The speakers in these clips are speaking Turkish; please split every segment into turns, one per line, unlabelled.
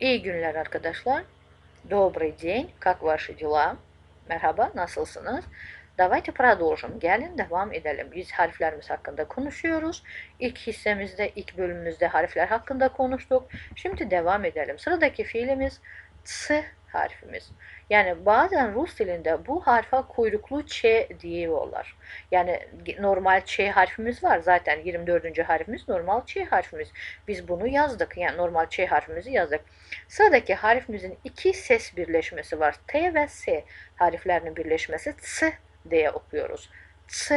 İyi günler arkadaşlar. Добрый день. Как ваши дела? Merhaba, nasılsınız? Давайте продолжим. Gelin devam edelim. Biz harflerimiz hakkında konuşuyoruz. İlk hissemizde, ilk bölümümüzde harfler hakkında konuştuk. Şimdi devam edelim. Sıradaki fiilimiz ts harfimiz. Yani bazen Rus dilinde bu harfa kuyruklu ç diyorlar. Yani normal ç harfimiz var. Zaten 24. harfimiz normal ç harfimiz. Biz bunu yazdık. Yani normal ç harfimizi yazdık. Sıradaki harfimizin iki ses birleşmesi var. T ve S harflerinin birleşmesi ts diye okuyoruz. Ts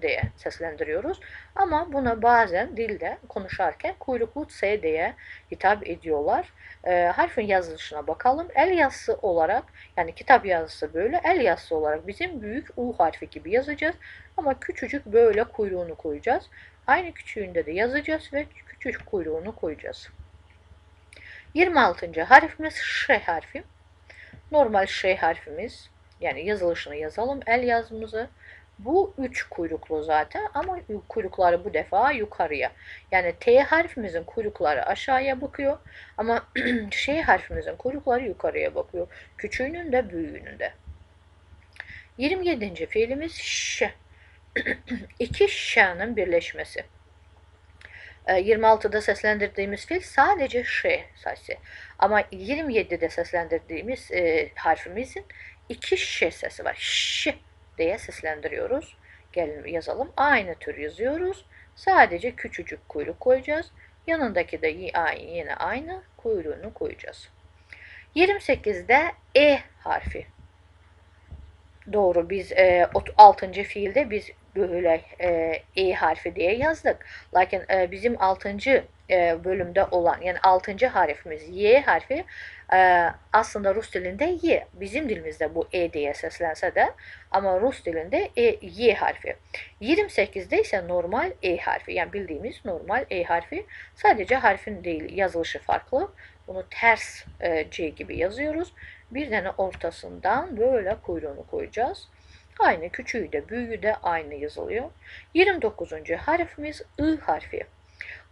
diye seslendiriyoruz. Ama buna bazen dilde konuşarken kuyruklu S diye hitap ediyorlar. E, harfin yazılışına bakalım. El yazısı olarak yani kitap yazısı böyle el yazısı olarak bizim büyük U harfi gibi yazacağız. Ama küçücük böyle kuyruğunu koyacağız. Aynı küçüğünde de yazacağız ve küçük kuyruğunu koyacağız. 26. harfimiz Ş harfi. Normal Ş harfimiz yani yazılışını yazalım. El yazımızı bu üç kuyruklu zaten ama kuyrukları bu defa yukarıya. Yani T harfimizin kuyrukları aşağıya bakıyor ama Ş harfimizin kuyrukları yukarıya bakıyor. Küçüğünün de büyüğünün de. 27. fiilimiz Ş. İki Ş'nın birleşmesi. 26'da seslendirdiğimiz fiil sadece Ş sesi. Ama 27'de seslendirdiğimiz e, harfimizin iki Ş sesi var. Ş diye seslendiriyoruz. Gelin yazalım. Aynı tür yazıyoruz. Sadece küçücük kuyruk koyacağız. Yanındaki de yine aynı kuyruğunu koyacağız. 28'de E harfi. Doğru biz e, 6. fiilde biz böyle e, E harfi diye yazdık. Lakin e, bizim 6. E, bölümde olan yani 6. harfimiz Y harfi e, aslında Rus dilinde Y. Bizim dilimizde bu E diye seslense de ama Rus dilinde e, Y harfi. 28'de ise normal E harfi. Yani bildiğimiz normal E harfi. Sadece harfin değil yazılışı farklı. Bunu ters e, C gibi yazıyoruz. Bir tane ortasından böyle kuyruğunu koyacağız. Aynı küçüğü de büyüğü de aynı yazılıyor. 29. harfimiz I harfi.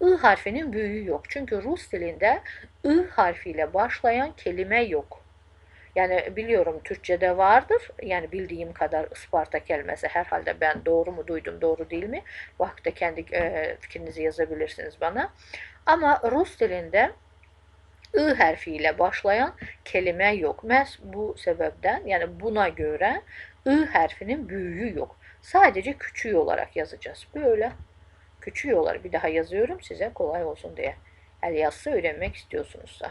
I harfinin büyüğü yok. Çünkü Rus dilinde I harfiyle başlayan kelime yok. Yani biliyorum Türkçe'de vardır. Yani bildiğim kadar Isparta kelimesi herhalde ben doğru mu duydum doğru değil mi? Vakti kendi e, fikrinizi yazabilirsiniz bana. Ama Rus dilinde I harfiyle başlayan kelime yok. Mes bu sebepten yani buna göre I harfinin büyüğü yok. Sadece küçüğü olarak yazacağız. Böyle küçüğü olarak bir daha yazıyorum size kolay olsun diye. El yazısı öğrenmek istiyorsunuzsa.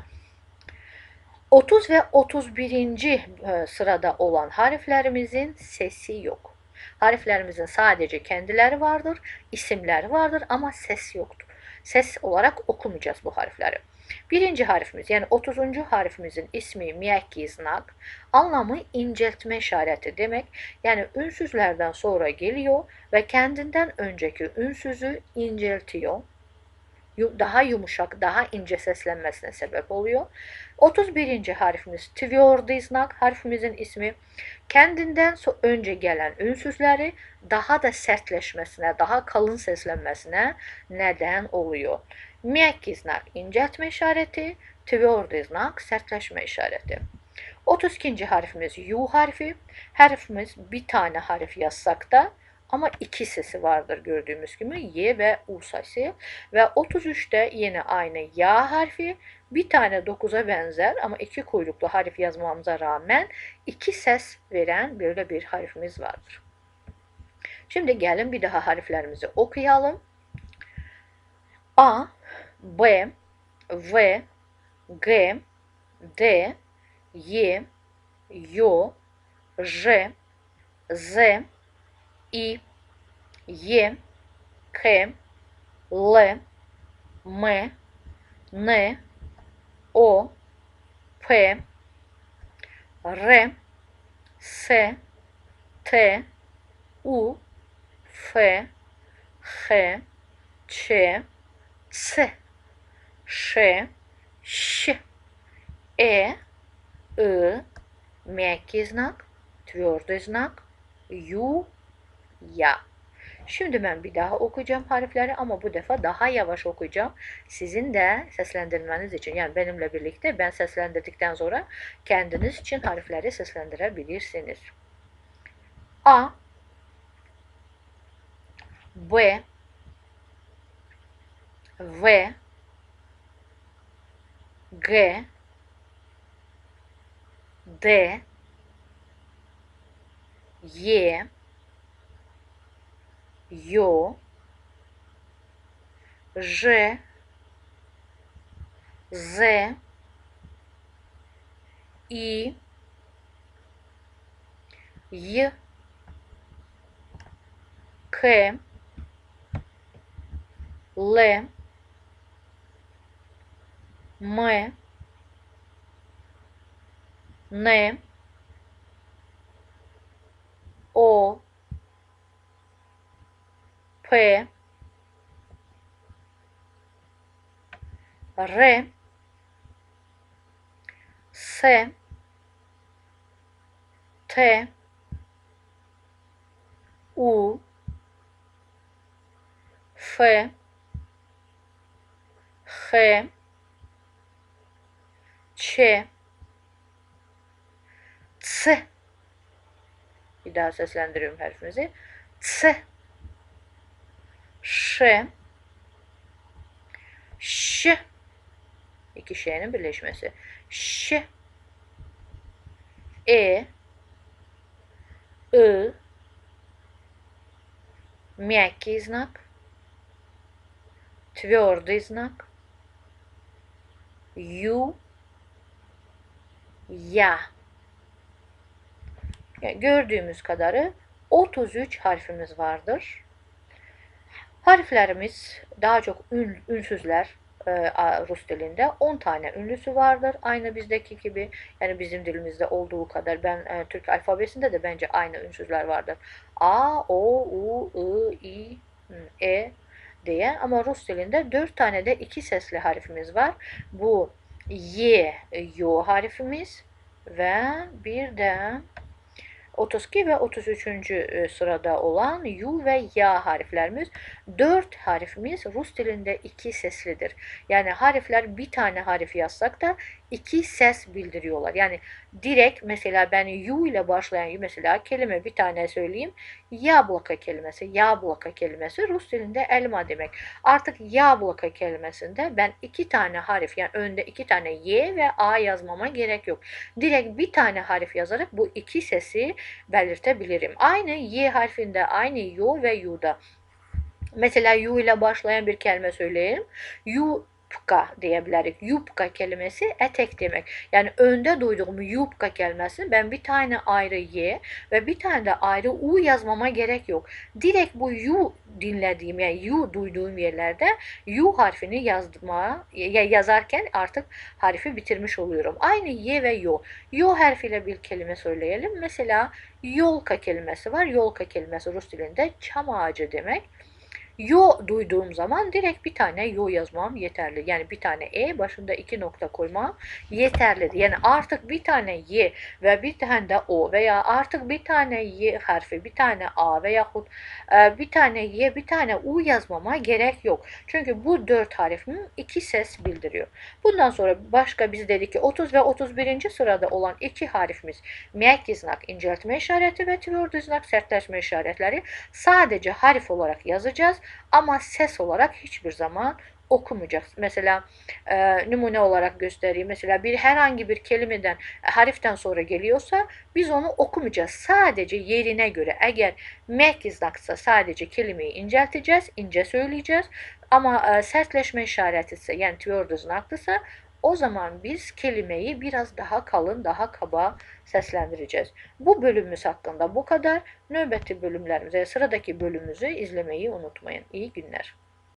30 ve 31. E, sırada olan harflerimizin sesi yok. Harflerimizin sadece kendileri vardır, isimleri vardır ama ses yoktur. Ses olarak okumayacağız bu harfleri. Birinci harfimiz yani 30. harfimizin ismi miyakki znak. Anlamı inceltme işareti demek. Yani ünsüzlerden sonra geliyor ve kendinden önceki ünsüzü inceltiyor. Daha yumuşak, daha ince seslenmesine sebep oluyor. 31-ci harfimiz tviordi znak harfimizin ismi. Kəndindən öncə gələn ünsüzləri daha da sərtləşməsinə, daha kalın səslənməsinə nədən oluyor? Miyakki znak incəltmə işarəti, tviordi znak sərtləşmə işarəti. 32-ci harfimiz U harfi. Harfimiz bir tane harf yazsaq da ama iki sesi vardır gördüğümüz gibi Y ve U sesi. Ve 33'te yine aynı Ya harfi bir tane 9'a benzer ama iki kuyruklu harf yazmamıza rağmen iki ses veren böyle bir harfimiz vardır. Şimdi gelin bir daha harflerimizi okuyalım. A, B, V, G, D, Y, Yo, J, Z, I, Е, К, Л, М, Н, О, П, Р, С, Т, У, Ф, Х, Ч, Ц, Ш, Щ, Э, И, мягкий знак, твердый знак, Ю, Я. Şimdi ben bir daha okuyacağım harfleri ama bu defa daha yavaş okuyacağım. Sizin de seslendirmeniz için yani benimle birlikte ben seslendirdikten sonra kendiniz için harfleri seslendirebilirsiniz. A B V G D Y Ё. Ж. З. И. Й. К. Л. М. Н. О P R S T U. F H Ç S bir daha seslendiriyorum harfimizi. S Ş Ş iki şeyin birleşmesi. Ş E I мягкий знак, твердый знак, Ю, Ya. Yani gördüğümüz kadarı 33 harfimiz vardır. Harflerimiz daha çok ün, ünsüzler e, Rus dilinde 10 tane ünlüsü vardır. Aynı bizdeki gibi yani bizim dilimizde olduğu kadar ben e, Türk alfabesinde de bence aynı ünsüzler vardır. A, O, U, I, I, E diye ama Rus dilinde 4 tane de iki sesli harfimiz var. Bu Y, Yo harfimiz ve bir de 32 ve 33. E, sırada olan U ve Ya harflerimiz. 4 harfimiz Rus dilinde iki seslidir. Yani harfler bir tane harf yazsak da iki ses bildiriyorlar. Yani direkt mesela ben U ile başlayan mesela kelime bir tane söyleyeyim. Yablaka kelimesi, yablaka kelimesi Rus dilinde elma demek. Artık yablaka kelimesinde ben iki tane harf yani önde iki tane Y ve A yazmama gerek yok. Direkt bir tane harf yazarak bu iki sesi belirtebilirim. Aynı Y harfinde aynı Yo ve Yu'da. Mesela Yu ile başlayan bir kelime söyleyelim. Yu yupka diyebiliriz. Yupka kelimesi etek demek. Yani önde duyduğum yupka kelimesi ben bir tane ayrı y ve bir tane de ayrı u yazmama gerek yok. Direkt bu yu dinlediğim yani yu duyduğum yerlerde yu harfini yazma yazarken artık harfi bitirmiş oluyorum. Aynı y ve yo. Yo harfiyle bir kelime söyleyelim. Mesela yolka kelimesi var. Yolka kelimesi Rus dilinde çam ağacı demek. Yo duyduğum zaman direkt bir tane yo yazmam yeterli. Yani bir tane e başında iki nokta koymam yeterli. Yani artık bir tane y ve bir tane de o veya artık bir tane y harfi, bir tane a veya e, bir tane y, bir tane u yazmama gerek yok. Çünkü bu dört harfin iki ses bildiriyor. Bundan sonra başka biz dedik ki 30 ve 31. sırada olan iki harfimiz miyakki znak inceltme işareti ve tüvördü znak sertleşme işaretleri sadece harf olarak yazacağız. Ama ses olarak hiçbir zaman okumayacağız. Mesela e, numune olarak göstereyim. Mesela bir herhangi bir kelimeden hariften sonra geliyorsa biz onu okumayacağız. Sadece yerine göre eğer mekizdaksa sadece kelimeyi incelteceğiz, ince söyleyeceğiz. Ama e, sertleşme işareti ise yani tiyorduzunaklısa o zaman biz kelimeyi biraz daha kalın, daha kaba seslendireceğiz. Bu bölümümüz hakkında bu kadar. Nöbeti bölümlerimize, sıradaki bölümümüzü izlemeyi unutmayın. İyi günler.